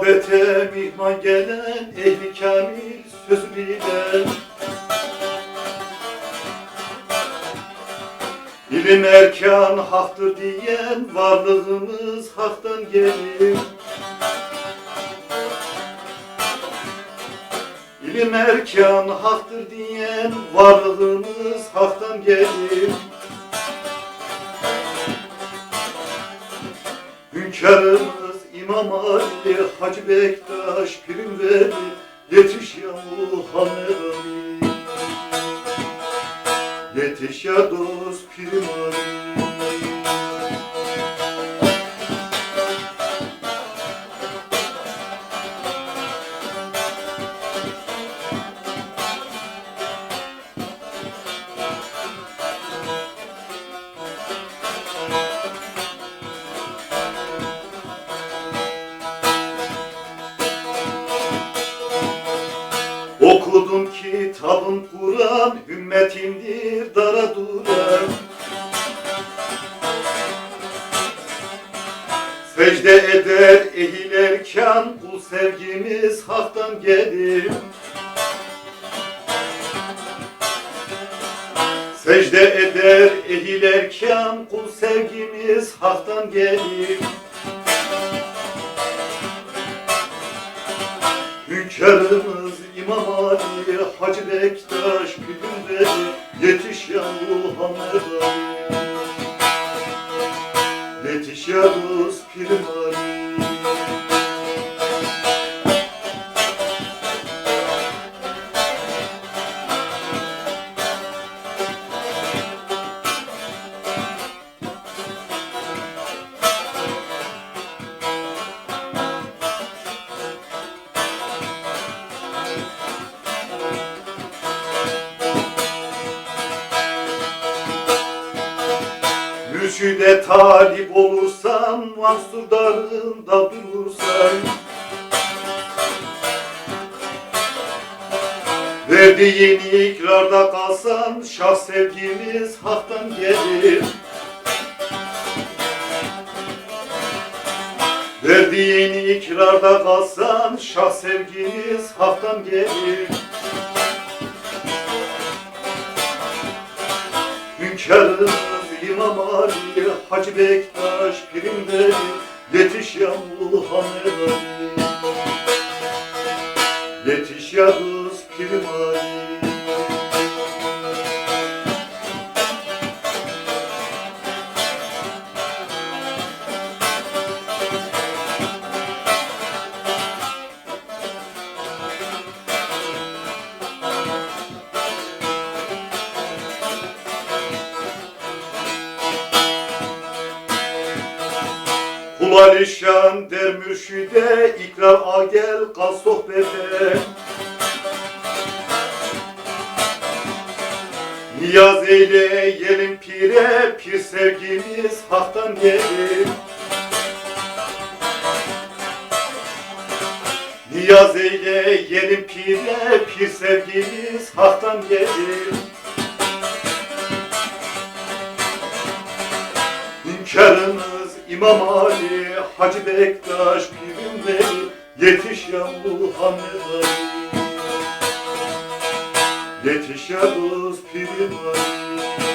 Muhabbete mihman gelen ehli kamil sözü bilen İlim erkan haktır diyen varlığımız haktan gelir. İlim erkan haktır diyen varlığımız haktan gelir. Hünkârımız İmam Ali Hacı Bektaş Pirim Veli Yetiş ya Muhammed Yetiş ya dost Pirim Ali Okudum kitabım Kur'an Ümmetimdir dara duran Secde eder ehil erkan Kul sevgimiz haktan gelir. Secde eder ehil erkan Kul sevgimiz haktan gelir. Hünkârımız İmam Hacı Bektaş bir Yetiş ya Muhammed. Ali Yetiş ya dost Pirim Mürşide talip olursan Mansur darında durursan. Verdiğin ikrarda kalsan Şah sevgimiz haktan gelir. Verdiğin ikrarda kalsan Şah sevgimiz haktan gelir. Hünkârımız İmam Ali Hacı Bektaş Pirim Veli Yetiş ya Ali Yetiş ya dost Pirim Ali Kul alişan der mürşide ikrar al gel kal sohbete Niyaz eyle yelim pire pir sevgimiz haktan gelir. Niyaz eyle yelim pire pir sevgimiz haktan gelir. Hünkârımız İmam Ali Hacı Bektaş Pirim Veli Yetiş ya Muhammed Ali. Yetiş ya dost Pirim Ali